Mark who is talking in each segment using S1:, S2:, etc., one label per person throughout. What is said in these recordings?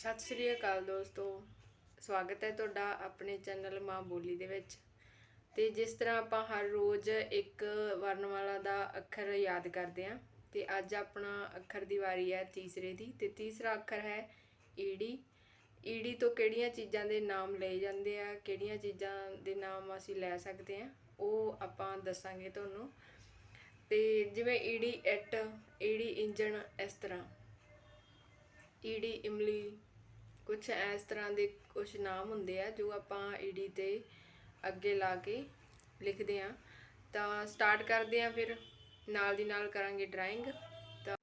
S1: ਸਤਿ ਸ੍ਰੀ ਅਕਾਲ ਦੋਸਤੋ, ਸਵਾਗਤ ਹੈ ਤੁਹਾਡਾ ਆਪਣੇ ਚੈਨਲ ਮਾਂ ਬੋਲੀ ਦੇ ਵਿੱਚ। ਤੇ ਜਿਸ ਤਰ੍ਹਾਂ ਆਪਾਂ ਹਰ ਰੋਜ਼ ਇੱਕ ਵਰਣਮਾਲਾ ਦਾ ਅੱਖਰ ਯਾਦ ਕਰਦੇ ਹਾਂ, ਤੇ ਅੱਜ ਆਪਣਾ ਅੱਖਰ ਦੀ ਵਾਰੀ ਹੈ ਤੀਸਰੇ ਦੀ, ਤੇ ਤੀਸਰਾ ਅੱਖਰ ਹੈ ਈੜੀ। ਈੜੀ ਤੋਂ ਕਿਹੜੀਆਂ ਚੀਜ਼ਾਂ ਦੇ ਨਾਮ ਲਏ ਜਾਂਦੇ ਆ, ਕਿਹੜੀਆਂ ਚੀਜ਼ਾਂ ਦੇ ਨਾਮ ਅਸੀਂ ਲੈ ਸਕਦੇ ਹਾਂ, ਉਹ ਆਪਾਂ ਦੱਸਾਂਗੇ ਤੁਹਾਨੂੰ। ਤੇ ਜਿਵੇਂ ਈੜੀ ਇੱਟ, ਈੜੀ ਇੰਜਣ, ਇਸ ਤਰ੍ਹਾਂ। ਈੜੀ ਇਮਲੀ ਕੁਝ ਇਸ ਤਰ੍ਹਾਂ ਦੇ ਕੁਝ ਨਾਮ ਹੁੰਦੇ ਆ ਜੋ ਆਪਾਂ ਈੜੀ ਤੇ ਅੱਗੇ ਲਾ ਕੇ ਲਿਖਦੇ ਆ। ਤਾਂ ਸਟਾਰਟ ਕਰਦੇ ਆ ਫਿਰ, ਨਾਲ ਦੀ ਨਾਲ ਕਰਾਂਗੇ ਡਰਾਇੰਗ ਤਾਂ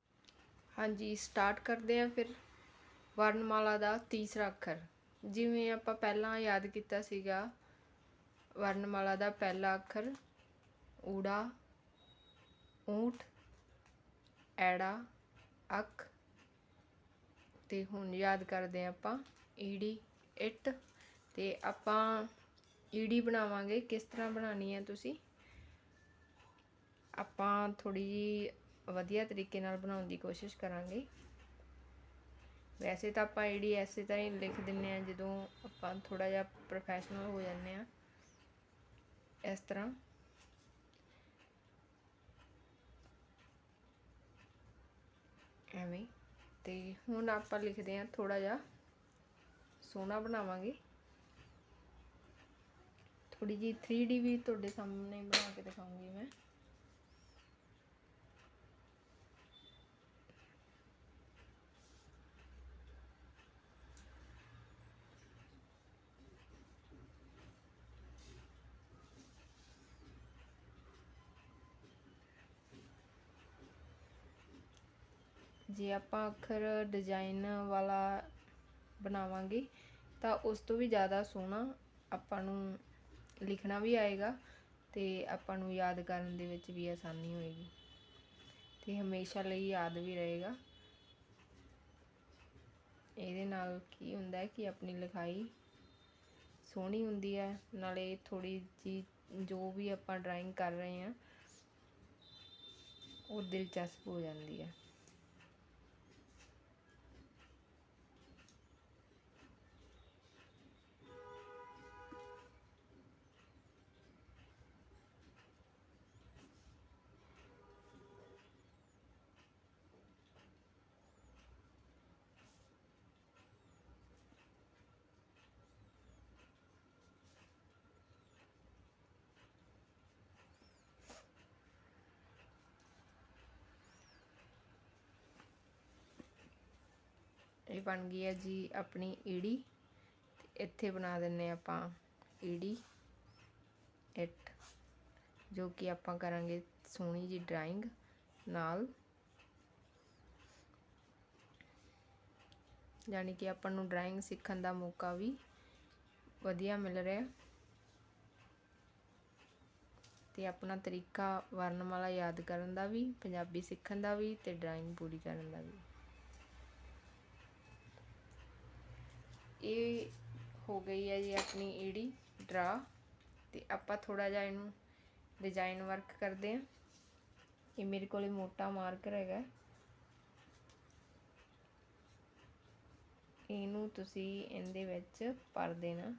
S1: ਹਾਂਜੀ ਸਟਾਰਟ ਕਰਦੇ ਆ ਫਿਰ। ਵਰਣਮਾਲਾ ਦਾ ਤੀਸਰਾ ਅੱਖਰ। ਜਿਵੇਂ ਆਪਾਂ ਪਹਿਲਾਂ ਯਾਦ ਕੀਤਾ ਸੀਗਾ ਵਰਣਮਾਲਾ ਦਾ ਪਹਿਲਾ ਅੱਖਰ ਊੜਾ, ਊਂਠ, ਐੜਾ, ਅੱਖ। ਤੇ ਹੁਣ ਯਾਦ ਕਰਦੇ ਹਾਂ ਆਪਾਂ ਈੜੀ, ਇੱਟ ਤੇ ਆਪਾਂ ਈੜੀ ਬਣਾਵਾਂਗੇ। ਕਿਸ ਤਰ੍ਹਾਂ ਬਣਾਉਣੀ ਹੈ ਤੁਸੀਂ? ਆਪਾਂ ਥੋੜੀ ਜੀ ਵਧੀਆ ਤਰੀਕੇ ਨਾਲ ਬਣਾਉਣ ਦੀ ਕੋਸ਼ਿਸ਼ ਕਰਾਂਗੇ। ਵੈਸੇ ਤਾਂ ਆਪਾਂ ਈੜੀ ਐਸੇ ਤਰ੍ਹਾਂ ਹੀ ਲਿਖ ਦਿੰਨੇ ਆ ਜਦੋਂ ਆਪਾਂ ਥੋੜਾ ਜਿਹਾ ਪ੍ਰੋਫੈਸ਼ਨਲ ਹੋ ਜਾਂਦੇ ਆ ਇਸ ਤਰ੍ਹਾਂ। ਤੇ ਹੁਣ ਆਪਾਂ ਲਿਖਦੇ ਹਾਂ ਥੋੜਾ ਜਿਹਾ ਸੋਹਣਾ ਬਣਾਵਾਂਗੇ। ਥੋੜੀ ਜੀ 3D ਵੀ ਤੁਹਾਡੇ ਸਾਹਮਣੇ ਬਣਾ ਕੇ ਦਿਖਾਉਂਗੀ ਮੈਂ। ਜੇ ਆਪਾਂ ਅੱਖਰ ਡਿਜ਼ਾਈਨ ਵਾਲਾ ਬਣਾਵਾਂਗੇ, ਤਾਂ ਉਸ ਤੋਂ ਵੀ ਜ਼ਿਆਦਾ ਸੋਹਣਾ ਆਪਾਂ ਨੂੰ ਲਿਖਣਾ ਵੀ ਆਏਗਾ ਤੇ ਆਪਾਂ ਨੂੰ ਯਾਦ ਕਰਨ ਦੇ ਵਿੱਚ ਵੀ ਆਸਾਨੀ ਹੋਏਗੀ। ਤੇ ਹਮੇਸ਼ਾ ਲਈ ਯਾਦ ਵੀ ਰਹੇਗਾ। ਇਹਦੇ ਨਾਲ ਕੀ ਹੁੰਦਾ ਹੈ ਕਿ ਆਪਣੀ ਲਿਖਾਈ ਸੋਹਣੀ ਹੁੰਦੀ ਹੈ, ਨਾਲੇ ਥੋੜੀ ਜੀ ਜੋ ਵੀ ਆਪਾਂ ਡਰਾਇੰਗ ਕਰ ਰਹੇ ਹਾਂ, ਉਹ ਦਿਲਚਸਪ ਹੋ ਜਾਂਦੀ ਹੈ। ਇਹ ਬਣ ਗਈ ਹੈ ਜੀ ਆਪਣੀ ਈੜੀ। ਤੇ ਇੱਥੇ ਬਣਾ ਦਿੰਨੇ ਆਪਾਂ ਈੜੀ, ਇੱਟ, ਜੋ ਕਿ ਆਪਾਂ ਕਰਾਂਗੇ ਸੋਹਣੀ ਜੀ ਡਰਾਇੰਗ ਨਾਲ। ਯਾਨੀ ਕਿ ਆਪਾਂ ਨੂੰ ਡਰਾਇੰਗ ਸਿੱਖਣ ਦਾ ਮੌਕਾ ਵੀ ਵਧੀਆ ਮਿਲ ਰਿਹਾ। ਤੇ ਆਪਣਾ ਤਰੀਕਾ ਵਰਣਮਾਲਾ ਯਾਦ ਕਰਨ ਦਾ ਵੀ, ਪੰਜਾਬੀ ਸਿੱਖਣ ਦਾ ਵੀ ਤੇ ਡਰਾਇੰਗ ਪੂਰੀ ਕਰਨ ਦਾ ਵੀ। ਇਹ ਹੋ ਗਈ ਹੈ ਜੀ ਆਪਣੀ ਈੜੀ ਡਰਾ ਤੇ ਆਪਾਂ ਥੋੜਾ ਜਿਹਾ ਇਹਨੂੰ ਡਿਜ਼ਾਈਨ ਵਰਕ ਕਰਦੇ ਹਾਂ। ਇਹ ਮੇਰੇ ਕੋਲੇ ਮੋਟਾ ਮਾਰਕਰ ਹੈਗਾ ਇਹਨੂੰ ਤੁਸੀਂ ਇਹਦੇ ਵਿੱਚ ਭਰ ਦੇਣਾ।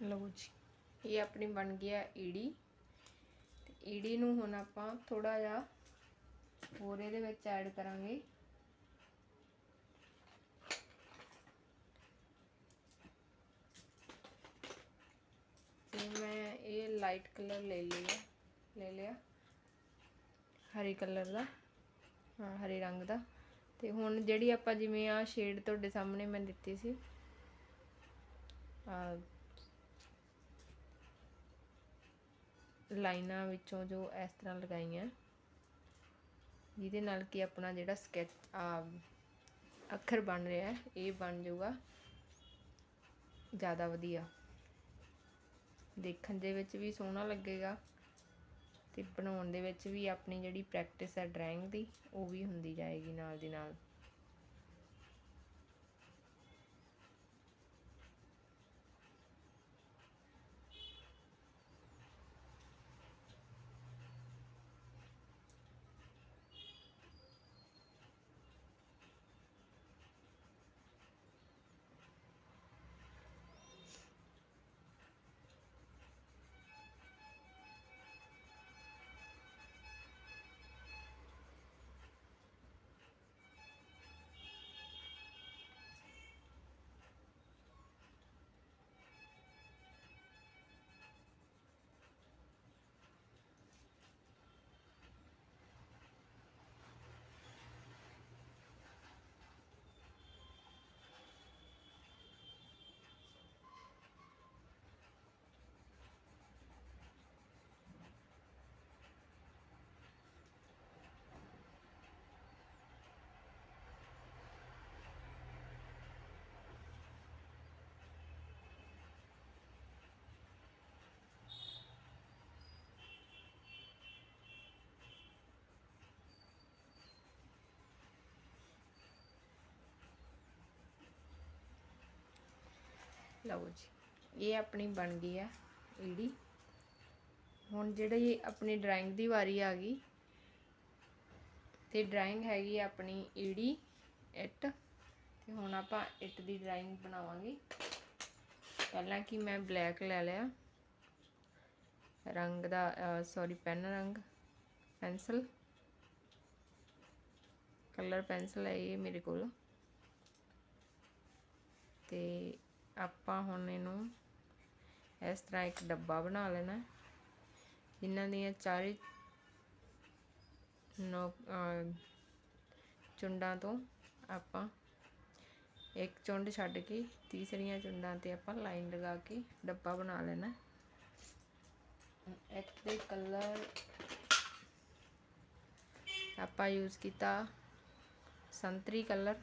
S1: ਲਓ ਜੀ। ਇਹ ਆਪਣੀ ਬਣ ਗਿਆ ਈੜੀ। ਤੇ ਈੜੀ ਨੂੰ ਹੁਣ ਆਪਾਂ ਥੋੜਾ ਜਿਹਾ ਹੋਰ ਇਹਦੇ ਵਿੱਚ ਐਡ ਕਰਾਂਗੇ। ਤੇ ਮੈਂ ਇਹ ਲਾਈਟ ਕਲਰ ਲੈ ਲਿਆ ਲੈ ਲਿਆ। ਹਰੇ ਕਲਰ ਦਾ, ਹਾਂ, ਹਰੇ ਰੰਗ ਦਾ। ਤੇ ਹੁਣ ਜਿਹੜੀ ਆਪਾਂ ਜਿਵੇਂ ਆ ਸ਼ੇਡ ਤੁਹਾਡੇ ਸਾਹਮਣੇ ਮੈਂ ਦਿੱਤੀ ਸੀ ਆ ਲਾਈਨਾਂ ਵਿੱਚੋਂ ਜੋ ਇਸ ਤਰ੍ਹਾਂ ਲਗਾਈਆਂ। ਜਿਹਦੇ ਨਾਲ ਕਿ ਆਪਣਾ ਜਿਹੜਾ ਸਕੈਚ, ਆ, ਅੱਖਰ ਬਣ ਰਿਹਾ ਇਹ ਬਣ ਜਾਊਗਾ। ਜ਼ਿਆਦਾ ਵਧੀਆ। ਦੇਖਣ ਦੇ ਵਿੱਚ ਵੀ ਸੋਹਣਾ ਲੱਗੇਗਾ ਤੇ ਬਣਾਉਣ ਦੇ ਵਿੱਚ ਵੀ ਆਪਣੀ ਜਿਹੜੀ ਪ੍ਰੈਕਟਿਸ ਹੈ ਡਰਾਇੰਗ ਦੀ, ਉਹ ਵੀ ਹੁੰਦੀ ਜਾਏਗੀ ਨਾਲ ਦੀ ਨਾਲ। ਲਓ ਜੀ, ਇਹ ਆਪਣੀ ਬਣ ਗਈ ਆ ਈੜੀ ਹੁਣ ਜਿਹੜੀ ਆਪਣੀ ਡਰਾਇੰਗ ਦੀ ਵਾਰੀ ਆ ਗਈ, ਤੇ ਡਰਾਇੰਗ ਹੈਗੀ ਆਪਣੀ ਈੜੀ ਇੱਟ, ਤੇ ਹੁਣ ਆਪਾਂ ਇੱਟ ਦੀ ਡਰਾਇੰਗ ਬਣਾਵਾਂਗੇ। ਪਹਿਲਾਂ ਕਿ ਮੈਂ ਬਲੈਕ ਲੈ ਲਿਆ, ਰੰਗ ਦਾ ਸੌਰੀ ਪੈਨ ਰੰਗ ਪੈਨਸਲ ਕਲਰ ਪੈਨਸਲ ਹੈ ਇਹ ਮੇਰੇ ਕੋਲ। ਤੇ ਆਪਾਂ ਹੁਣ ਇਹਨੂੰ ਇਸ ਤਰ੍ਹਾਂ ਇੱਕ ਡੱਬਾ ਬਣਾ ਲੈਣਾ ਜਿਨ੍ਹਾਂ ਦੀਆਂ ਚਾਰੇ ਨੋ ਚੁੰਡਾਂ ਤੋਂ ਆਪਾਂ ਇੱਕ ਚੁੰਡ ਛੱਡ ਕੇ ਤੀਸਰੀਆਂ ਚੁੰਡਾਂ ਤੇ ਆਪਾਂ ਲਾਈਨ ਲਗਾ ਕੇ ਡੱਬਾ ਬਣਾ ਲੈਣਾ ਹੈ। ਇੱਕ ਦੇ ਕਲਰ ਆਪਾਂ ਯੂਜ਼ ਕੀਤਾ ਸੰਤਰੀ ਕਲਰ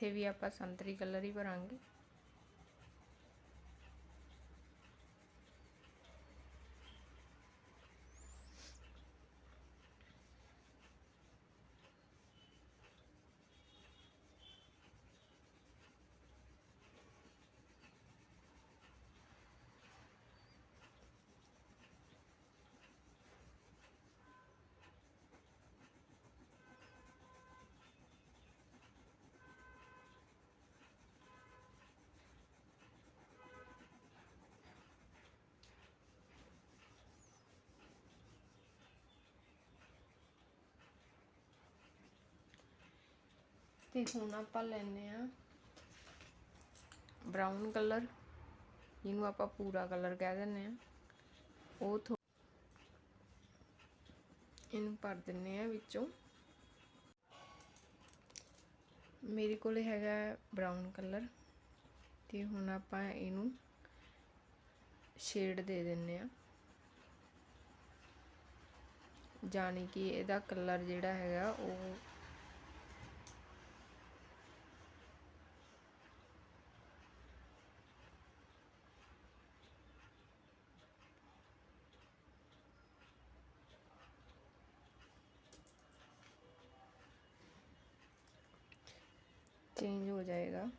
S1: ਇੱਥੇ ਵੀ ਆਪਾਂ ਸੰਤਰੀ ਕਲਰ ਹੀ ਭਰਾਂਗੇ। ਤੇ ਹੁਣ ਆਪਾਂ ਲੈਨੇ ਆ ਬ੍ਰਾਊਨ ਕਲਰ ਜਿਹਨੂੰ ਆਪਾਂ ਪੂਰਾ ਕਲਰ ਕਹਿ ਦਿੰਨੇ ਆ ਉਹ ਇਹਨੂੰ ਭਰ ਦਿੰਨੇ ਆ ਵਿੱਚੋਂ। ਮੇਰੇ ਕੋਲ ਹੈਗਾ ਬ੍ਰਾਊਨ ਕਲਰ ਤੇ ਹੁਣ ਆਪਾਂ ਇਹਨੂੰ ਸ਼ੇਡ ਦੇ ਦਿੰਨੇ ਆ ਜਾਣੀ ਕਿ ਇਹਦਾ ਕਲਰ ਜਿਹੜਾ ਹੈਗਾ ਉਹ चेंज हो जाएगा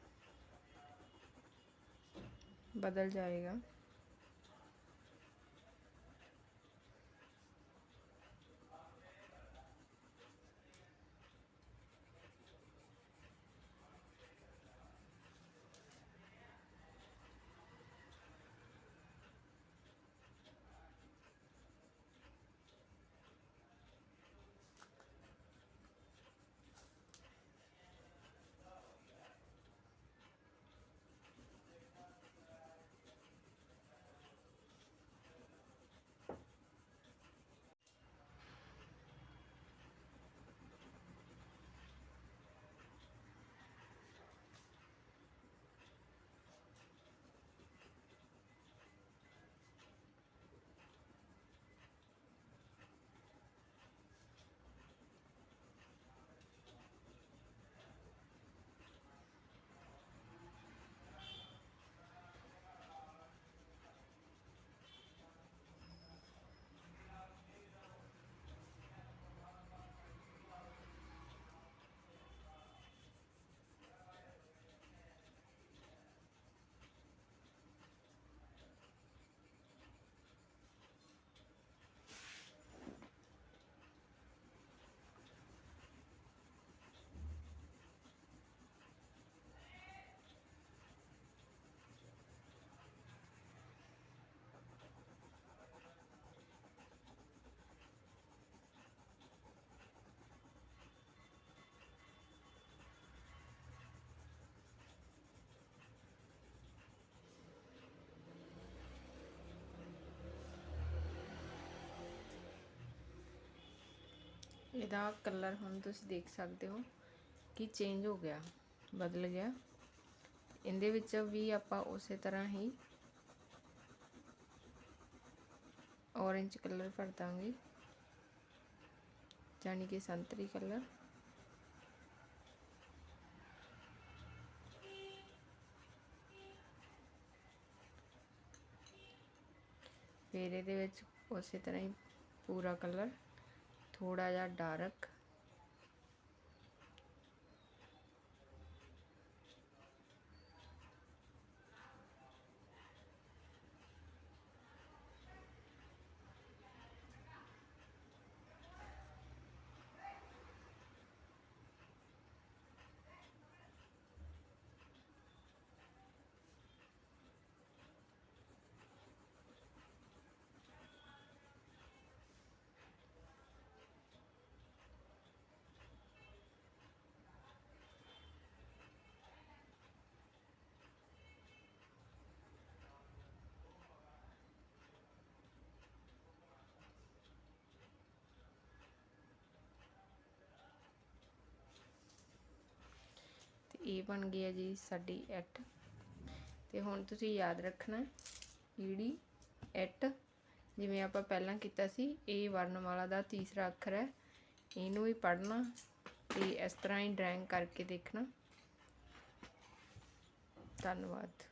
S1: बदल जाएगा ਇਹਦਾ ਕਲਰ ਹੁਣ ਤੁਸੀਂ ਦੇਖ ਸਕਦੇ ਹੋ ਕਿ ਚੇਂਜ ਹੋ ਗਿਆ, ਬਦਲ ਗਿਆ। ਇਹਦੇ ਵਿੱਚ ਵੀ ਆਪਾਂ ਉਸੇ ਤਰ੍ਹਾਂ ਹੀ orange ਕਲਰ ਭਰ ਦਾਂਗੇ। ਜਾਨੀ ਕਿ ਸੰਤਰੀ ਕਲਰ ਫਿਰ ਇਹਦੇ ਵਿੱਚ ਉਸੇ ਤਰ੍ਹਾਂ ਹੀ ਪੂਰਾ ਕਲਰ ਥੋੜ੍ਹਾ ਜਿਹਾ ਡਾਰਕ ਤੇ ਇਹ ਬਣ ਗਈ ਹੈ ਜੀ ਸਾਡੀ ਐਟ। ਤੇ ਹੁਣ ਤੁਸੀਂ ਯਾਦ ਰੱਖਣਾ ਈੜੀ ਐਟ। ਜਿਵੇਂ ਆਪਾਂ ਪਹਿਲਾਂ ਕੀਤਾ ਸੀ, ਇਹ ਵਰਣਮਾਲਾ ਦਾ ਤੀਸਰਾ ਅੱਖਰ ਹੈ। ਇਹਨੂੰ ਵੀ ਪੜ੍ਹਨਾ ਤੇ ਇਸ ਤਰ੍ਹਾਂ ਹੀ ਡਰਾਇੰਗ ਕਰਕੇ ਦੇਖਣਾ। ਧੰਨਵਾਦ।